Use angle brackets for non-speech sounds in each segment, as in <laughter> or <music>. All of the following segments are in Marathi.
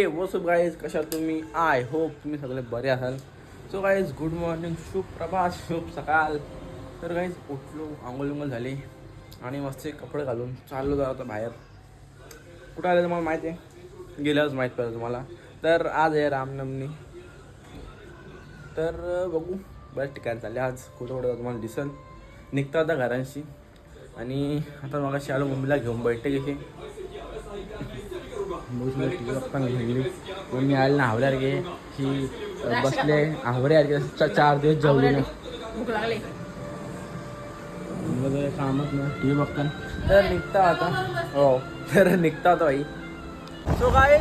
हे वसुप गाईज कशा तुम्ही? आय होप तुम्ही सगळे बरे असाल सो गाईज गुड मॉर्निंग शुभ प्रभात शुभ सकाळ. तर गाईज उठलो आंघोळ उंगोल झाली आणि मस्त कपडे घालून चाललो जात आता बाहेर. कुठं आलं तुम्हाला माहिती आहे? गेल्यावरच माहीत पडलं तुम्हाला. तर आज आहे रामनवमी. तर बघू. बऱ्याच ठिकाणी चालले आज. कुठं कुठं तुम्हाला दिसल. निघतात घरांशी. आणि आता मग आलो मुंबईला घेऊन बैठे घेते टी व्ही पण घेतली मम्मी आली ना हावल्यावर गे की अ, बसले आले चा- चार दिवस जेवले नाही भूक लागली मग कामच ना टी व्ही बघता तर निघता आता। हो तर निघता आता बाई सो काय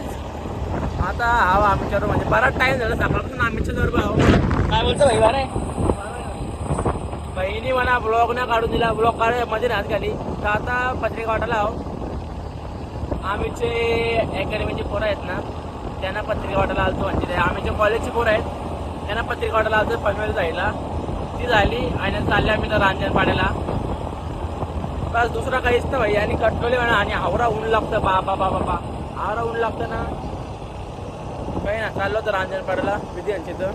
आता हा आमच्यावर म्हणजे बराच टाइम झाला सकाळपासून आम्हीच्या जवळ भाव काय बोलतो भाई बरं बहिणी म्हणा ब्लॉग ना काढून दिला ब्लॉग काढमध्ये राहत खाली. तर आता पत्रिका वाटायला आहो आम्हीचे अकॅडमीचे पोरं आहेत ना त्यांना पत्रिका वाटायला आलतो म्हणजे आम्हीचे कॉलेजचे पोरं आहेत त्यांना पत्रिका वाटायला आलतो पनवेल जायला. ती झाली आणि चालले आम्ही तर रांजण पाड्याला बस दुसरा काहीच ना भाई आणि कटलोले म्हणा आणि हावरा ऊन लागतं बाबा बाबा बाबा हावरा ऊन लागतं ना. काही ना चाललो तर रांजण पाड्याला विधी यांची तर.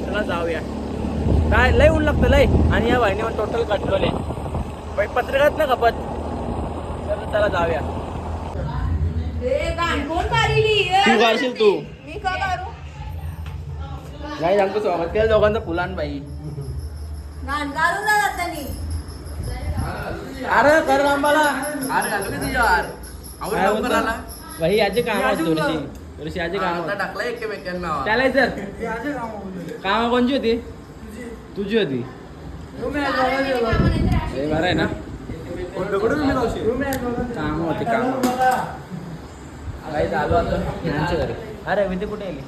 चला जाऊया. काय लय ऊन लागतं लय. आणि या भाईने टोटल कटलोले भाई पत्रिकाच ना खपत. चला चला जाऊया कोण तू काढशील तू. मी का काढू? नाही सांगतो स्वागत केलं दोघांचं फुलान बाई. काढून जा त्यांनी अरे कर आंबाला अरे घालू की तुझ्यावर काय बोलतो? भाई याचे काम याचे असतो काम. ऋषी ऋषी याचे काम टाकलं एकमेकांना. त्याला सर. काम कोणची होती? तुझी. होती. हे बरं आहे ना. काम होती काम. काही चालू आता. यांच्या घरी. अरे विधी कुठे गेली?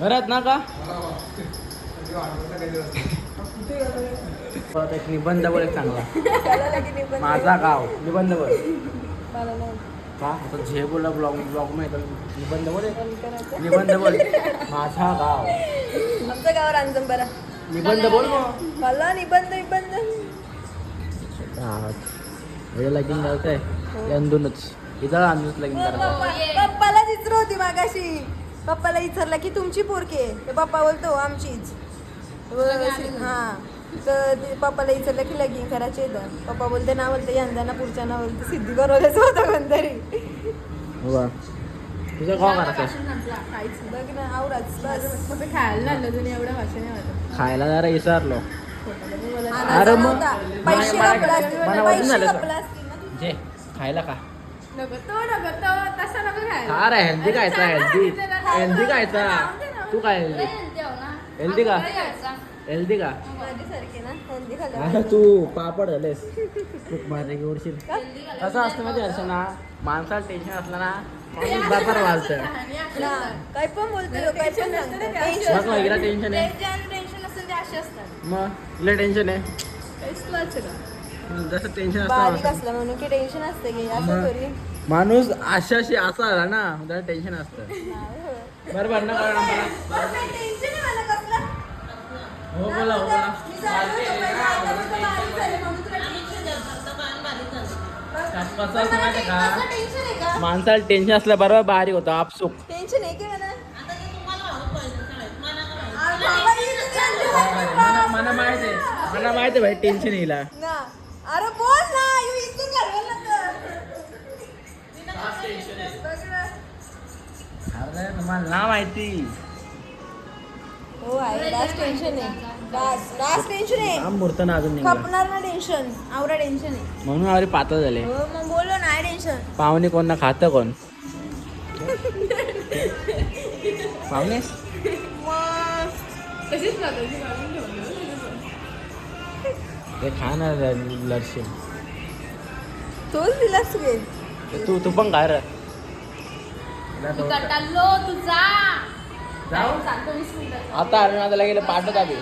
घरात ना का? एक निबंध बोल एक चांगला. माझा गाव निबंध बोल. का? आता झे बोला ब्लॉग ब्लॉग माहिती निबंध बोल. निबंध बोल. माझा गाव. आमचं गाव रांजण बरा निबंध बोल मग. मला निबंध निबंध. हे. लगीन करायचंय यंदूनच. इथं अंदूच लगीन करायचं पप्पाला विचारू होती मागाशी. पप्पाला विचारलं की तुमची पोरके ते पप्पा बोलतो "हो, आमचीच हा. तर ते पप्पाला विचारलं की लगीन करायचे तर पप्पा बोलते ना बोलते यंदा ना पुढच्या ना बोलते. सिद्धी बरोबरच होतं कोणतरी. हो का तुझं गाव करायचं बघ ना आवराच. बस. खायला लागलं तुम्ही एवढं भाषण नाही वाटत. खायला जरा अरे मग- नव्हता. पैसे मला- कपला असतील मला ना, वाटून पैसे झालं. कपला असतील ना. जे खायला का नको तो नको तो तसा नको खायला. खा रे हेल्दी खायचा हेल्दी हेल्दी खायचा. तू काय हेल्दी हेल्दी का? हेल्दी का? अरे तू पापड झालेस खूप माझ्या ओढशील कसं असतं माहिती आहे ना माणसाला टेन्शन असलं ना माणूस बापर वाजतं ना, काय पण बोलतो बघ ना हिला टेन्शन आहे. असे असतात. मग हिला टेन्शन आहे. असं जसं टेन्शन बारीक असतं असला म्हणून की टेन्शन असते की असं मग. करी. माणूस आशाशी असा आला ना त्याला टेन्शन असतं. बरोबर हो बोला हो बोला. कसं असतं माहिती आहे का? माणसाला टेन्शन असलं बरोबर बारीक होतं आपसुक. टेन्शन आहे की मला? आ, बाबा, माहीत आहे मला माहीत आहे भाई टेन्शन येईल ना. अरे बोल ना ह्यो इथून घालवलं. अरे तुम्हाला ना माहिती. हो आहे लास्ट टेन्शन आहे. लास्ट लास्ट टेन्शन आहे. काम मूर्त ना अजून निघाला खपणार ना टेन्शन आवडा टेन्शन आहे. म्हणून अरे पातळ झाले. हो मग बोलो ना टेन्शन पाहुणे कोण ना खातं कोण? <laughs> पाहुणे मग. तशीच ते खा ना लडशील तोच दिलास तू तू पण काय रे. कटालो तुझा जाऊ? आता अरे आता गेलं पाठवत आधी.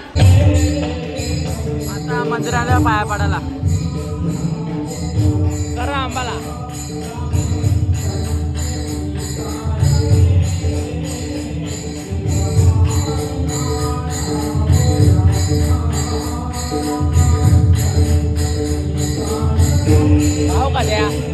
आता मंदिराला पाया पडायला. hả chị ạ?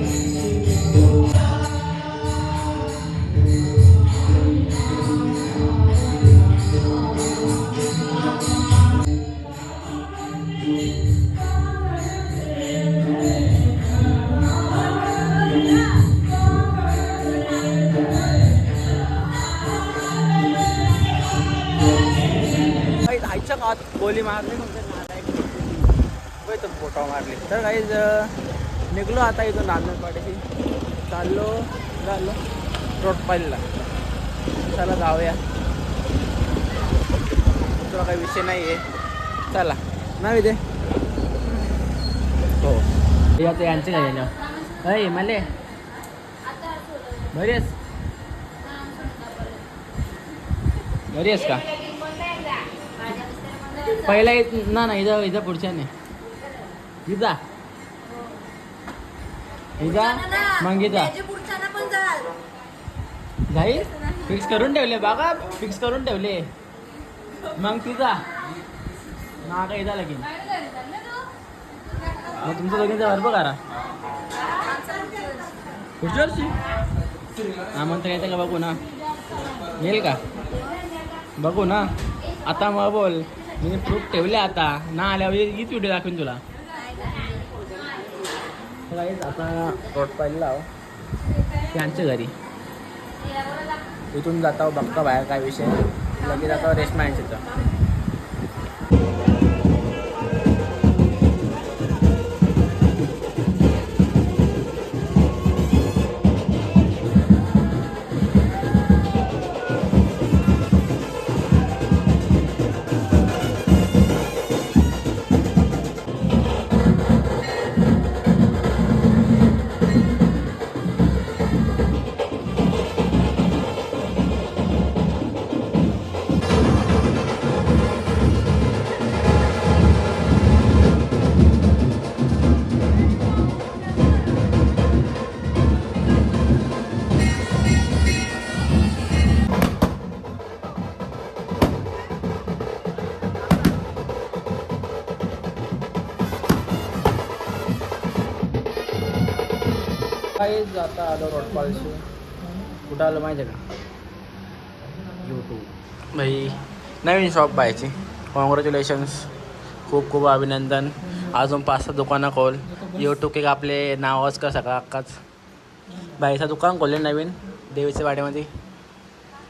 गोली मारली मग मारायची गोली तर फोटो मारली तर काहीच निघलो आता इथून नांदण चाललो झालो रोड चला जाऊया. तुला काही विषय हो. नाही आहे चला ना विदे हो. आता यांचे काय ना अय मले. बरी आहेस? बरी आहेस का? पहिला येत ना ना इथं इथं पुढच्या नाही इजा जाल. जाईल? फिक्स करून ठेवले बघा फिक्स करून ठेवले. मग तिचा ना का इजा लगीन. मग तुमचं दोघींचा भरपूर करा पुढच्या वर्षी आमंत्रण येतं का बघू ना. येईल का? बघू ना. आता मग बोल. मी प्रूफ ठेवले आता. ना आल्यावर हीच व्हिडिओ दाखवीन तुला. तर आता रोड पाहिला त्यांच्या घरी. इथून जाता बघता बाहेर काय विषय. लगेच जाता रेस्ट माइंडचा जाता आलो रोडपालशी कुठं आलं माहिती आहे का? यूट्यूब भाई नवीन शॉप पाहायची. कॉंग्रॅच्युलेशन्स खूप खूप अभिनंदन. अजून पाच सहा दुकानं खोल. यूट्यूब एक आपले नावच का सगळं अक्काच बाईचं दुकान खोलले नवीन देवीच्या वाड्यामध्ये.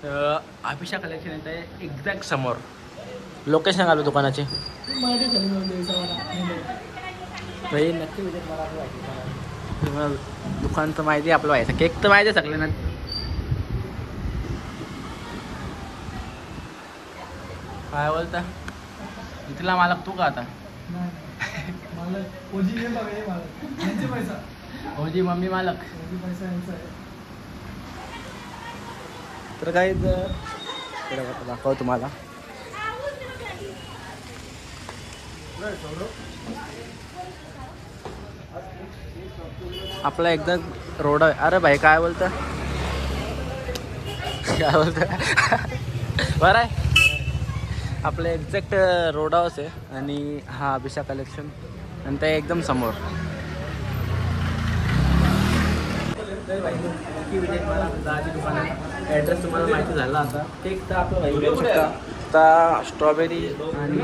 तर अभिषा कलेक्शन येत आहे एक्झॅक्ट समोर. लोकेशन आलं दुकानाचे. भाई नक्की विजिट मला दुकान तर माहिती आहे आपलं व्हायचं. केक तर माहिती आहे सगळ्यांना. काय बोलता? इथला मालक तू का आता? ओजी मम्मी मालक. तर काय दाखव तुम्हाला. आपला एकदम रोड आहे. अरे भाई काय बोलतं? काय बोलतं? बरं आहे. आपलं एक्झॅक्ट रोड हाऊस आहे आणि हा अभिषा कलेक्शन आणि ते एकदम समोर. ॲड्रेस तुम्हाला माहिती झाला आता. केक तर आपलं भाई शकता. आता स्ट्रॉबेरी आणि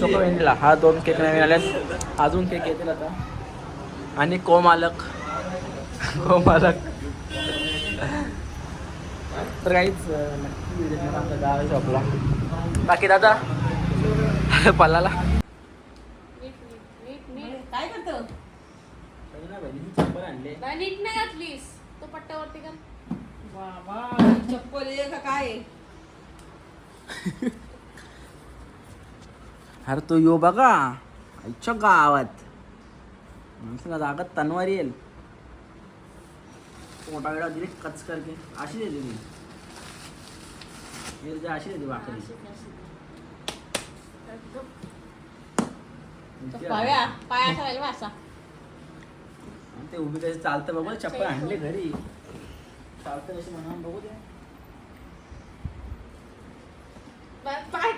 चोको व्हॅनिला हा दोन केक नवीन आल्यात अजून केक येतील आता. आणि कोमालक. को मालक तर काहीच नक्की आमच्या गाव शॉपला. बाकी दादा? पल्लाला? काय करतो? आणले नाही नीट नाही घातलीस. तो पट्ट्यावरती का बाबा चप्पल आहे का काय? आहे? <laughs> अरे तो यो बघा आईच्या गावात. माणसाला जागात तनवार येईल. मोठा वेळा दिली कच करके. अशी दिली. मी हे जे अशी दिली भाकरी. ते उभी कशी चालतं बघू चप्पल आणले घरी. चालतं कशी म्हणा बघू दे. काय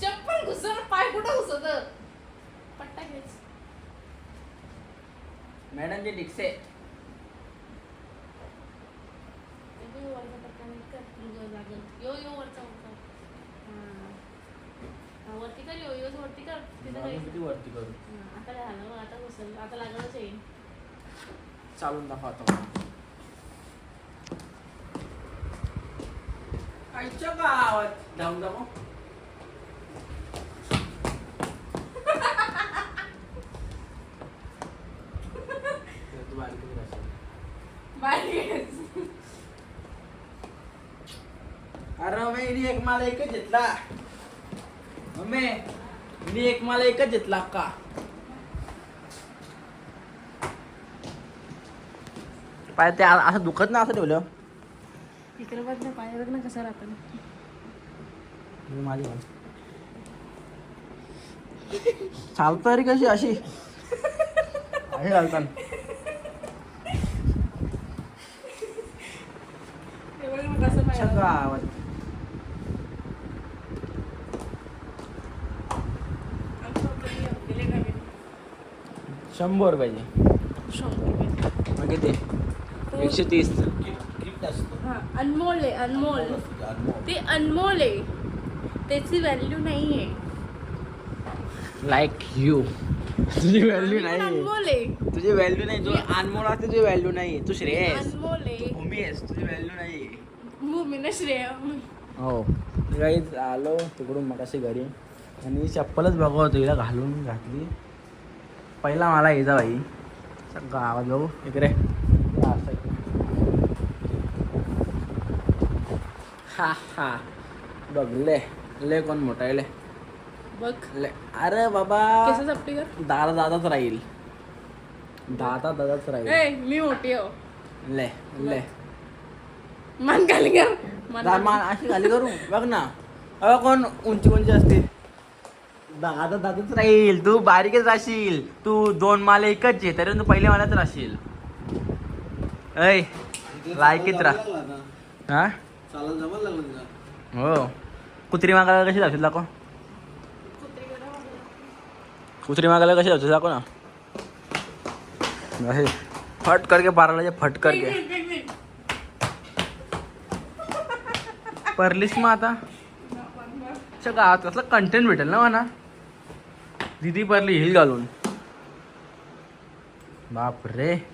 चप्पल घुसर पाय कुठं घुसत मॅडम जे डिक्से यो यो वरचा वरचा हा. वरती कर यो यो वरती कर तिथं काही किती वरती करू आता झालं मग आता घुसल आता लागलंच येईल चालून दाखव आता. आईच्या गावात. धावून धावू अरे मम्मी एक मला एकच घेतला. मम्मी हिने एक मला एकच घेतला का पाय ते आ- असं दुखत ना असं ठेवलं? इकडे बघ ना पाय बघ ना कसा राहतो माझी पण. चालतं रे कशी अशी? अशी चालतात हे बघ ना कसं पाय राहतं. गावात आमचं आपलं दिले का मी? शंभर रुपयाची शंभर. रुपये. मग किती एकशे तीस. हा अनमोल आहे अनमोल. ते अनमोल आहे. त्याची व्हॅल्यू नाही आहे लाईक यू तुझी व्हॅल्यू पण नाही अनमोल आहे. तुझी व्हॅल्यू नाही तू अनमोल असते तुझी व्हॅल्यू नाही तू श्रेयस. अनमोल आहे. भूमी आहेस तुझी व्हॅल्यू नाही भूमीनं श्रेय. हो. काही आलो तिकडून मगाशी घरी. आणि चप्पलच बघत होतो हिला घालून घातली. पहिला मला बाई चल गावात जाऊ इकडे. हा हा. बघ ले. ले कोण मोठा आहे ले. बघ. ले. अरे बाबा. केस चपटी कर. दादा दादाच राहील. दादा दादाच राहील. मी मोठी हो. ले ले. मान खाली कर. मान अशी खाली करू. बघ ना. अ कोण उंची उंची असते. दादा दादाच राहील. तू बारीकच राहशील. तू दोन माले एकच आहे तरी तू पहिले माल्याच राहशील. ऐ लायकीत राह. हा? हो. कुत्री मागायला कशी जाशील दाखव. कुत्री मागायला कशी जाशील दाखव ना. असे फट करके पाराला फट करके परलीस मग आता. कसला कंटेंट भेटेल ना म्हणा दिदी परली हिल घालून. बाप रे